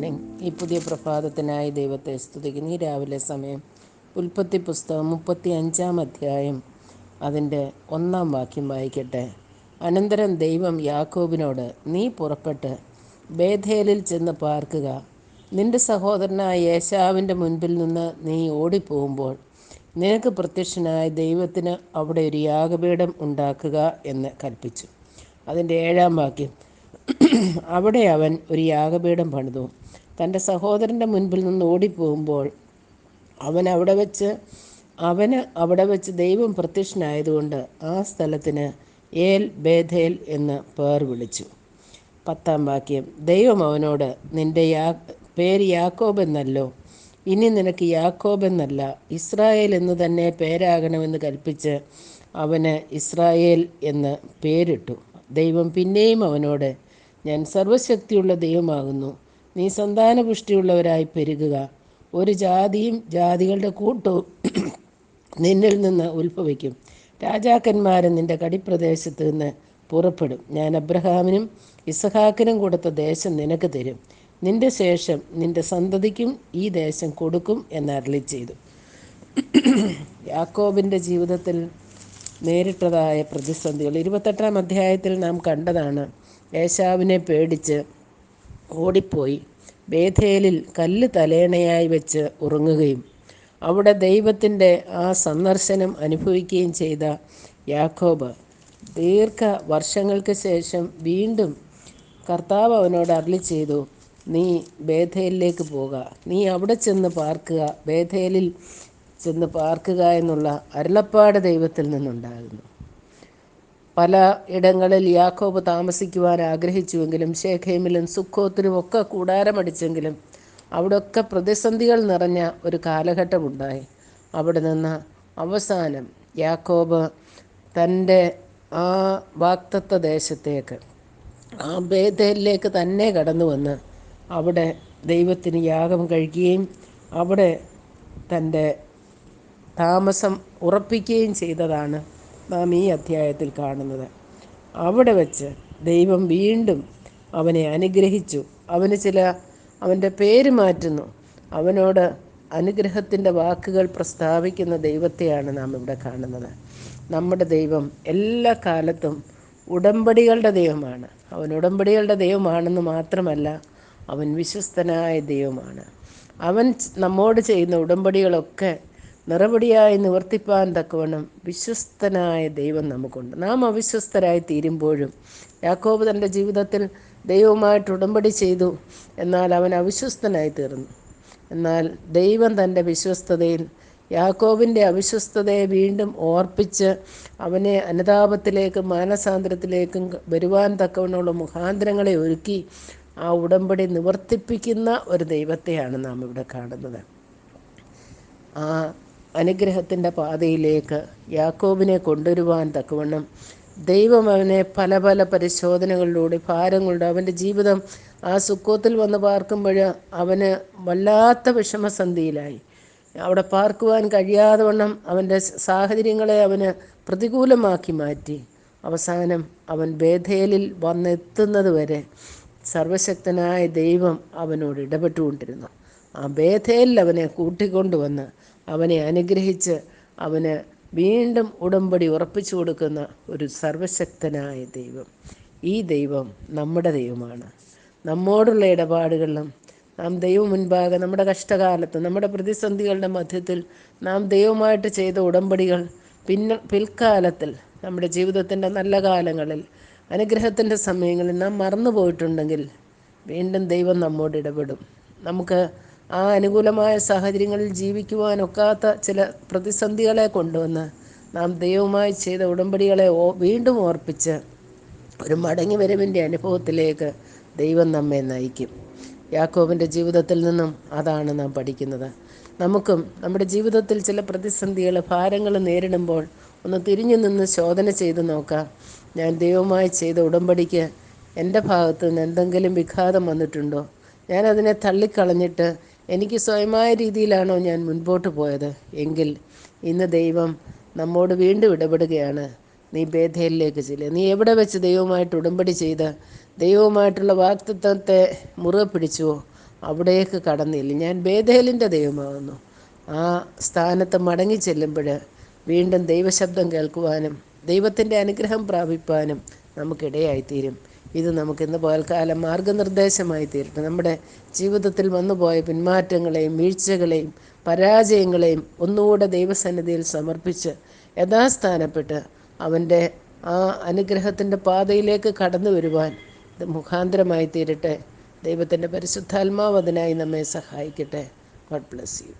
Morning. ഈ പുതിയ പ്രഭാതത്തിനായി ദൈവത്തെ സ്തുതിക്കുന്നു. ഈ രാവിലെ സമയം ഉൽപ്പത്തി പുസ്തകം മുപ്പത്തി അഞ്ചാം അധ്യായം. അതിന്റെ ഒന്നാം വാക്യം വായിക്കട്ടെ. അനന്തരം ദൈവം യാക്കോബിനോട് നീ പുറപ്പെട്ട് ബേധേലിൽ ചെന്ന് പാർക്കുക. നിന്റെ സഹോദരനായ യേശാവിന്റെ മുൻപിൽ നിന്ന് നീ ഓടിപ്പോകുമ്പോൾ നിനക്ക് പ്രത്യക്ഷനായ ദൈവത്തിന് അവിടെ ഒരു യാഗപീഠം ഉണ്ടാക്കുക എന്ന് കൽപ്പിച്ചു. അതിന്റെ ഏഴാം വാക്യം. അവിടെ അവൻ ഒരു യാഗപീഠം പണിതു. തന്റെ സഹോദരന്റെ മുൻപിൽ നിന്ന് ഓടിപ്പോകുമ്പോൾ അവൻ അവിടെ വെച്ച് അവന് അവിടെ വെച്ച് ദൈവം പ്രത്യക്ഷനായതുകൊണ്ട് ആ സ്ഥലത്തിന് ഏൽ ബേധേൽ എന്ന് പേർ വിളിച്ചു. പത്താം വാക്യം ദൈവം അവനോട് നിന്റെ യാ പേര് യാക്കോബ് എന്നല്ലോ ഇനി നിനക്ക് യാക്കോബ് എന്നല്ല ഇസ്രായേൽ എന്ന് തന്നെ പേരാകണമെന്ന് കൽപ്പിച്ച് അവന് ഇസ്രായേൽ എന്ന് പേരിട്ടു. ദൈവം പിന്നെയും അവനോട് ഞാൻ സർവശക്തിയുള്ള ദൈവമാകുന്നു. നീ സന്താനപുഷ്ടിയുള്ളവരായി പെരുകുക. ഒരു ജാതിയും ജാതികളുടെ കൂട്ടവും നിന്നിൽ നിന്ന് ഉത്ഭവിക്കും. രാജാക്കന്മാരും നിന്റെ കടിപ്രദേശത്ത് നിന്ന് പുറപ്പെടും. ഞാൻ അബ്രഹാമിനും ഇസഹാക്കിനും കൊടുത്ത ദേശം നിനക്ക് തരും. നിന്റെ ശേഷം നിന്റെ സന്തതിക്കും ഈ ദേശം കൊടുക്കും എന്ന് അരളി ചെയ്തു. യാക്കോബിന്റെ ജീവിതത്തിൽ നേരിട്ടതായ പ്രതിസന്ധികൾ. ഇരുപത്തെട്ടാം അധ്യായത്തിൽ നാം കണ്ടതാണ്. ഏശാവിനെ പേടിച്ച് ഓടിപ്പോയി. ബേഥേലിൽ കല്ല് തലേണയായി വെച്ച് ഉറങ്ങുകയും അവിടെ ദൈവത്തിന്റെ ആ സന്ദർശനം അനുഭവിക്കുകയും ചെയ്ത യാക്കോബ് ദീർഘ വർഷങ്ങൾക്ക് ശേഷം വീണ്ടും കർത്താവ് അവനോട് അരളി ചെയ്തു നീ ബേഥേലിലേക്ക് പോകുക നീ അവിടെ ചെന്ന് പാർക്കുക. ബേഥേലിൽ ചെന്ന് പാർക്കുക എന്നുള്ള അരുളപ്പാട് ദൈവത്തിൽ നിന്നുണ്ടാകുന്നു. പല ഇടങ്ങളിൽ യാക്കോബ് താമസിക്കുവാൻ ആഗ്രഹിച്ചുവെങ്കിലും ശേഖേമിലും സുഖോത്തിനും ഒക്കെ കൂടാരമടിച്ചെങ്കിലും അവിടെയൊക്കെ പ്രതിസന്ധികൾ നിറഞ്ഞ ഒരു കാലഘട്ടമുണ്ടായി. അവിടെ നിന്ന് അവസാനം യാക്കോബ് തന്റെ ആ വാക്തത്വ ദേശത്തേക്ക് ആ ബേദയിലേക്ക് തന്നെ കടന്നു വന്ന് അവിടെ ദൈവത്തിന് യാഗം കഴിക്കുകയും അവിടെ തന്റെ താമസം ഉറപ്പിക്കുകയും ചെയ്തതാണ് നാം ഈ അധ്യായത്തിൽ കാണുന്നത്. അവിടെ വച്ച് ദൈവം വീണ്ടും അവനെ അനുഗ്രഹിച്ചു. അവന് ചില അവന്റെ പേര് മാറ്റുന്നു. അവനോട് അനുഗ്രഹത്തിന്റെ വാക്കുകൾ പ്രസ്താവിക്കുന്ന ദൈവത്തെയാണ് നാം ഇവിടെ കാണുന്നത്. നമ്മുടെ ദൈവം എല്ലാ കാലത്തും ഉടമ്പടികളുടെ ദൈവമാണ്. അവൻ ഉടമ്പടികളുടെ ദൈവമാണെന്ന് മാത്രമല്ല അവൻ വിശ്വസ്തനായ ദൈവമാണ്. അവൻ നമ്മോട് ചെയ്യുന്ന ഉടമ്പടികളൊക്കെ നിറപടിയായി നിവർത്തിപ്പാൻ തക്കവണ്ണം വിശ്വസ്തനായ ദൈവം നമുക്കുണ്ട്. നാം അവിശ്വസ്തരായി തീരുമ്പോഴും യാക്കോബ് തന്റെ ജീവിതത്തിൽ ദൈവവുമായിട്ട് ഉടമ്പടി ചെയ്തു എന്നാൽ അവൻ അവിശ്വസ്തനായി തീർന്നു. എന്നാൽ ദൈവം തന്റെ വിശ്വസ്തതയിൽ യാക്കോബിന്റെ അവിശ്വസ്തതയെ വീണ്ടും ഓർപ്പിച്ച് അവനെ അനുതാപത്തിലേക്കും മാനസാന്തരത്തിലേക്കും വരുവാൻ തക്കവണ്ണമുള്ള മുഖാന്തരങ്ങളെ ഒരുക്കി ആ ഉടമ്പടി നിവർത്തിപ്പിക്കുന്ന ഒരു ദൈവത്തെയാണ് നാം ഇവിടെ കാണുന്നത്. ആ അനുഗ്രഹത്തിന്റെ പാതയിലേക്ക് യാക്കോബിനെ കൊണ്ടുവരുവാൻ തക്കവണ്ണം. ദൈവം അവനെ പല പല പരിശോധനകളിലൂടെ ഭാരങ്ങളുടെ അവന്റെ ജീവിതം ആ സുക്കോത്തിൽ വന്ന് പാർക്കുമ്പോൾ അവന് വല്ലാത്ത വിഷമസന്ധിയിലായി. അവിടെ പാർക്കുവാൻ കഴിയാതെ വണ്ണം അവന്റെ സാഹചര്യങ്ങളെ അവന് പ്രതികൂലമാക്കി മാറ്റി. അവസാനം അവൻ ബേധേലിൽ വന്നെത്തുന്നത് വരെ സർവശക്തനായ ദൈവം അവനോട് ഇടപെട്ടുകൊണ്ടിരുന്നു. ആ ബേധേലിൽ അവനെ കൂട്ടിക്കൊണ്ടുവന്ന് അവനെ അനുഗ്രഹിച്ച് അവന് വീണ്ടും ഉടമ്പടി ഉറപ്പിച്ചു കൊടുക്കുന്ന ഒരു സർവശക്തനായ ദൈവം. ഈ ദൈവം നമ്മുടെ ദൈവമാണ്. നമ്മോടുള്ള ഇടപാടുകളിലും നാം ദൈവം മുൻപാകെ നമ്മുടെ കഷ്ടകാലത്ത് നമ്മുടെ പ്രതിസന്ധികളുടെ മധ്യത്തിൽ നാം ദൈവമായിട്ട് ചെയ്ത ഉടമ്പടികൾ പിന്നെ പിൽക്കാലത്തിൽ നമ്മുടെ ജീവിതത്തിന്റെ നല്ല കാലങ്ങളിൽ അനുഗ്രഹത്തിന്റെ സമയങ്ങളിൽ നാം മറന്നു പോയിട്ടുണ്ടെങ്കിൽ വീണ്ടും ദൈവം നമ്മോട് ഇടപെടും. നമുക്ക് ആ അനുകൂലമായ സാഹചര്യങ്ങളിൽ ജീവിക്കുവാനൊക്കാത്ത ചില പ്രതിസന്ധികളെ കൊണ്ടുവന്ന് നാം ദൈവവുമായി ചെയ്ത ഉടമ്പടികളെ വീണ്ടും ഓർപ്പിച്ച് ഒരു മടങ്ങി വരവിന്റെ അനുഭവത്തിലേക്ക് ദൈവം നമ്മെ നയിക്കും. യാക്കോബിന്റെ ജീവിതത്തിൽ നിന്നും അതാണ് നാം പഠിക്കുന്നത്. നമുക്കും നമ്മുടെ ജീവിതത്തിൽ ചില പ്രതിസന്ധികൾ ഭാരങ്ങൾ നേരിടുമ്പോൾ ഒന്ന് തിരിഞ്ഞു നിന്ന് ശോധന ചെയ്ത് നോക്കാം. ഞാൻ ദൈവമായി ചെയ്ത ഉടമ്പടിക്ക് എന്റെ ഭാഗത്ത് നിന്ന് എന്തെങ്കിലും വിഘാതം വന്നിട്ടുണ്ടോ? ഞാനതിനെ തള്ളിക്കളഞ്ഞിട്ട് എനിക്ക് സ്വയമായ രീതിയിലാണോ ഞാൻ മുൻപോട്ട് പോയത്. എങ്കിൽ ഇന്ന് ദൈവം നമ്മോട് വീണ്ടും ഇടപെടുകയാണ്. നീ ബേധയിലേക്ക് ചെല്ലുക നീ എവിടെ വെച്ച് ദൈവമായിട്ട് ഉടമ്പടി ചെയ്ത് ദൈവവുമായിട്ടുള്ള വാക്തത്വത്തെ മുറുകെ പിടിച്ചുവോ അവിടേക്ക് കടന്നില്ല. ഞാൻ ബേധേലിന്റെ ദൈവമാകുന്നു. ആ സ്ഥാനത്ത് മടങ്ങി ചെല്ലുമ്പോൾ വീണ്ടും ദൈവശബ്ദം കേൾക്കുവാനും ദൈവത്തിന്റെ അനുഗ്രഹം പ്രാപിപ്പാനും നമുക്കിടയായിത്തീരും. ഇത് നമുക്ക് ഇന്ന് പകൽക്കാലം മാർഗനിർദ്ദേശമായി തീരട്ടെ നമ്മുടെ ജീവിതത്തിൽ വന്നുപോയ പിന്മാറ്റങ്ങളെയും വീഴ്ചകളെയും പരാജയങ്ങളെയും ഒന്നുകൂടെ ദൈവസന്നിധിയിൽ സമർപ്പിച്ച് യഥാസ്ഥാനപ്പെട്ട് അവന്റെ ആ അനുഗ്രഹത്തിന്റെ പാതയിലേക്ക് കടന്നു വരുവാൻ ഇത് മുഖാന്തരമായി തീരട്ടെ. ദൈവത്തിന്റെ പരിശുദ്ധാത്മാവ് അതിനായി നമ്മെ സഹായിക്കട്ടെ. God bless you